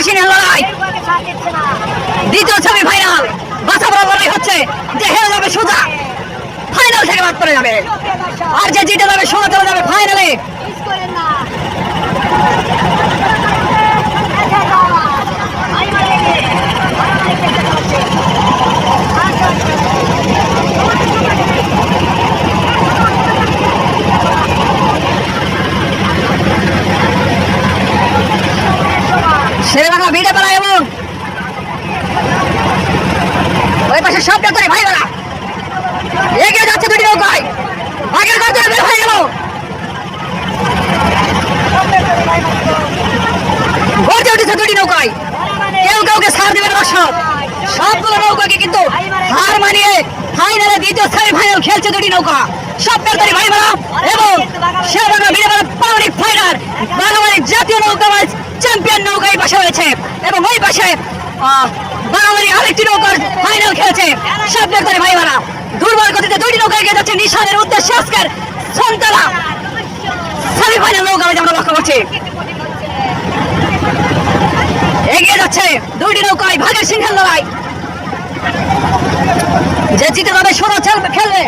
বাঘের লড়াই। দ্বিতীয় ছবি ফাইনাল বাসা বরাবরই হচ্ছে যে হেরে যাবে সোজা। ফাইনাল থেকে বাদ পড়ে যাবে। আর যে জিতে যাবে সোজা চলে যাবে ফাইনালে শেরেবাংলা ভিড়ে বেলা এবং ওই পাশে সব করে ভাই বেলা এগিয়ে যাচ্ছে দুটি নৌকায় আগের কাছে বের হয়ে গেল গর্জে উঠেছে দুটি নৌকায় কেউ কাউকে ছাড় দেবে না দর্শক সবগুলো নৌকাকে কিন্তু হার মানিয়ে ফাইনালে ফাইনাল খেলছে দুটি নৌকা। সব পেরতারি ভাই বেলা এবং ভিড়ে বেলা পাবলিক ফাইনাল বাঙালি জাতীয় নৌকা চ্যাম্পিয়ন নৌকা এই পাশে রয়েছে এবং ওই পাশে বাঙালি আরেকটি নৌকার ফাইনাল খেলছে। সব পেরতারি ভাই বেলা দুর্বল গতিতে দুইটি এগিয়ে যাচ্ছে। নিশানের উদ্দেশ্যে আজকের সন্তানা সেমিফাইনাল নৌকা আমি আমরা এগিয়ে যাচ্ছে দুইটি নৌকায় ভাগের সিংহের লড়াই। যে জিতে যাবে সোনা খেলবে,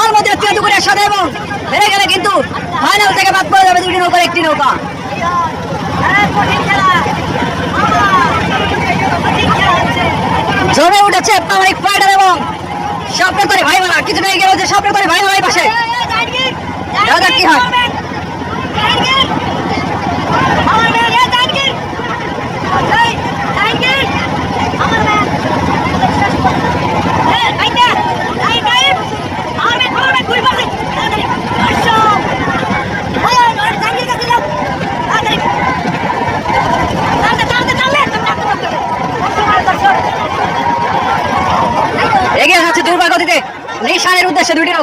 আর মধ্যে তেঁতুকুরের সাথে এবং হেরে গেলে কিন্তু ফাইনাল থেকে বাদ পড়ে যাবে দুইটি নৌকার একটি নৌকা। জমে উঠেছে পাবলিক ফাইটার এবং স্বপ্নের তরে ভাই মারা কিছুটা এগিয়ে রয়েছে স্বপ্নের তরে ভাই মারা এই পাশে। দাদা, কি হয়?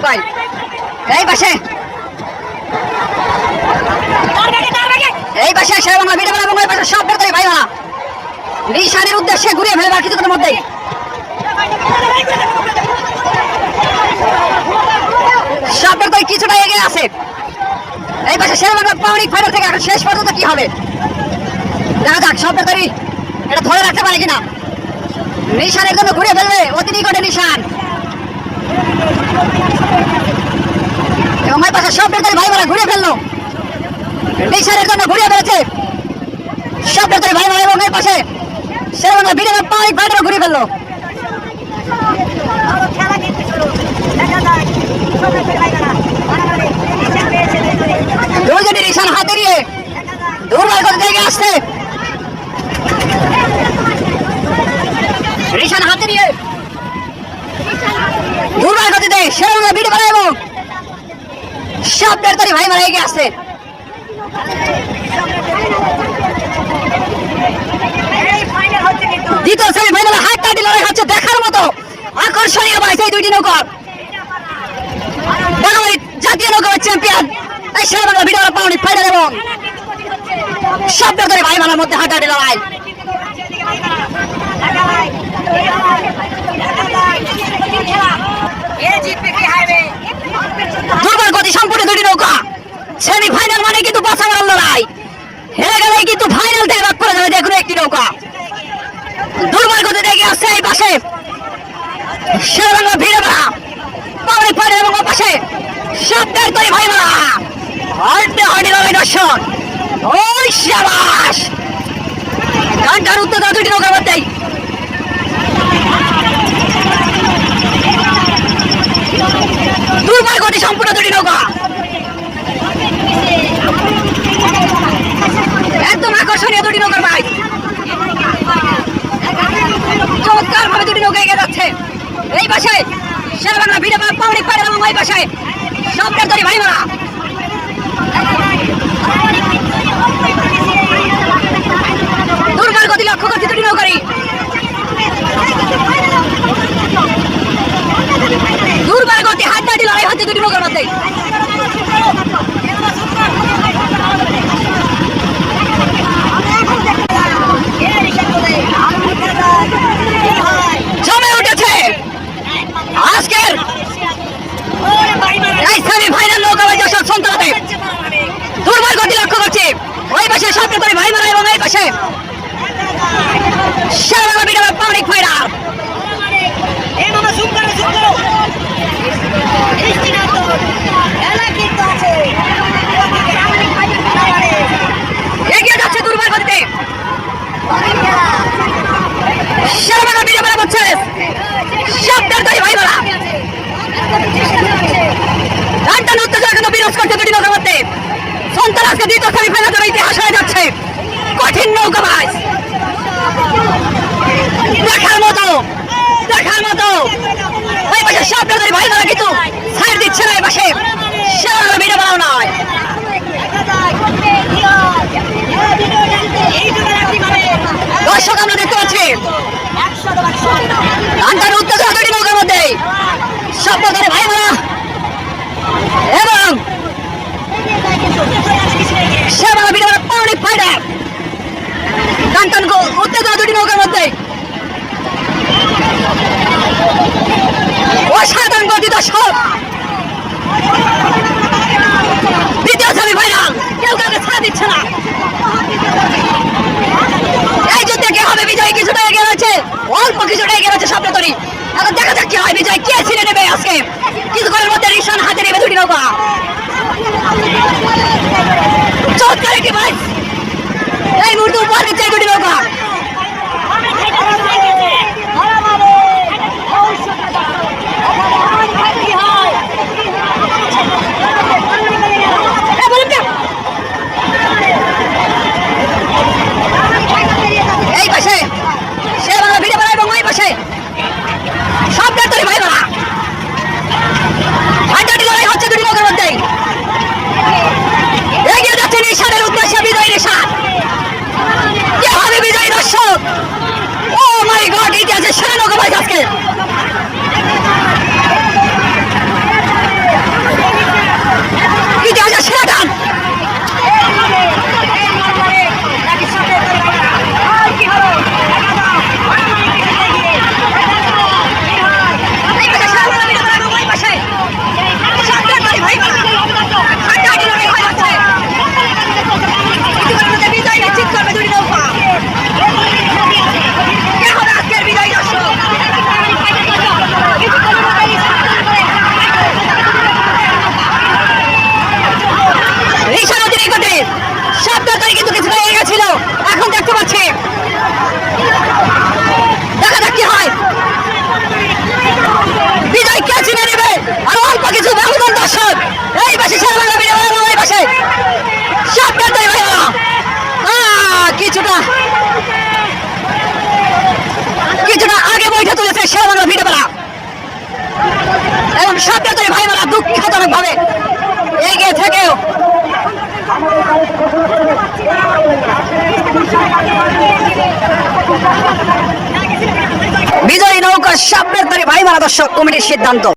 দুইটি এই পাশে। এই পাশে শেরবাংলা ভিডিও এবং ওই পাশে সব বেরোতে ভাই মারা নিশানের উদ্দেশ্যে ঘুরিয়ে ফেলবে আর কিছুক্ষণের মধ্যেই। সব বেরোতে কিছুটা এগিয়ে আছে। এই পাশে শেরবাংলা পাবলিক ফাইনাল থেকে, এখন শেষ পর্যন্ত কি হবে? দেখা যাক, সব বেরোতে এটা ধরে রাখতে পারে কিনা? নিশানের জন্য ঘুরে ফেলবে অতি নিকটে নিশান। এবং ওই পাশে সব বেরোতে ভাই মারা ঘুরে ফেলল। নিশানের জন্য ঘুরিয়ে ফেলেছে সব বেতরে ভাই ভাই এবং এর পাশে সেরকম ভিডিও পাই বাইরে ঘুরিয়ে ফেলল। দুজনে নিশান হাতে নিয়ে দুর্বার করে দেখে আসছে। নিশান হাতে নিয়ে গতিতে সেরকম ভিডিও বানায় এবং সব বেতরে ভাই মারা এগিয়ে আসছে দ্বিতীয় সেমি ফাইনালে হাত কাটি লড়াই হচ্ছে দেখার মতো। আকর্ষণীয় বাইছে এই দুইটি নৌকা। জাতীয় নৌকা চ্যাম্পিয়ন এই শের বাংলা ভিডিও পাউনি ফাইনাল এবং শব্দ করে ভাই মালার মধ্যে হাঁটাহাঁটি লড়াই দুর্বার গতি সম্পূর্ণ দুটি নৌকা সেমি ফাইনাল মানে কিন্তু বাঁচা মারার লড়াই হেরে গেলে কিন্তু ফাইনাল থেকে বাদ পড়ে যাবে দেখুন একটি নৌকা দুর্বার গতি দেখে আসছে এই পাশে শেরবাংলা ভিড়ে বেড়া পাবলিক পাড়ে এবং ও পাশে শব্দের তৈরি ভাই মারা হল্টে হল্টে লড়াই দর্শন ওই শাবাস গানটার উত্তর দাও দুটি নৌকার মধ্যেই দুর্বার গতি সম্পূর্ণ দুটি নৌকা। একদম আকর্ষণীয় দুটি নৌকার ভাই চমৎকার ভাবে দুটি নৌকা এগিয়ে যাচ্ছে। এই পাশে শেরবাংলা ভিড়ে পাউনি পাড়ে এবং ওই পাশে সবটার তরি ভাই মারা। দুর্গার গতি লক্ষ্য করছে দুটি নৌকারি দুর্গার গতি হাত দাঁড়ি লড়াই হচ্ছে দুটি নৌকার আজকে দ্বিতীয় সেমিফাইনাল ইতিহাস হয়ে যাচ্ছে। কঠিন নৌকা দেখার মতো দেখার মতো। এই পাশে সব দাদারি ভাই তারা কিন্তু ছাড় দিচ্ছে না এই পাশে। সেরা ভিডিও বানাও নয় দর্শক, আমরা অল্প কিছুটা এগিয়ে রয়েছে স্বপ্ন তরি। এখন দেখা যাক কি হয়, বিজয় কে ছিঁড়ে নেবে আজকে? কিছুক্ষণের মধ্যে রিশান হাতে নেবে দুটি নৌকা। চমৎকার একটি ম্যাচ এই মুহূর্তে উপহার দিচ্ছে দুটি দুঃখজনকভাবে এগিয়ে থেকেও বিজয়ী নৌকা সামনের তারি ভাই মারা দর্শক কমিটির সিদ্ধান্ত।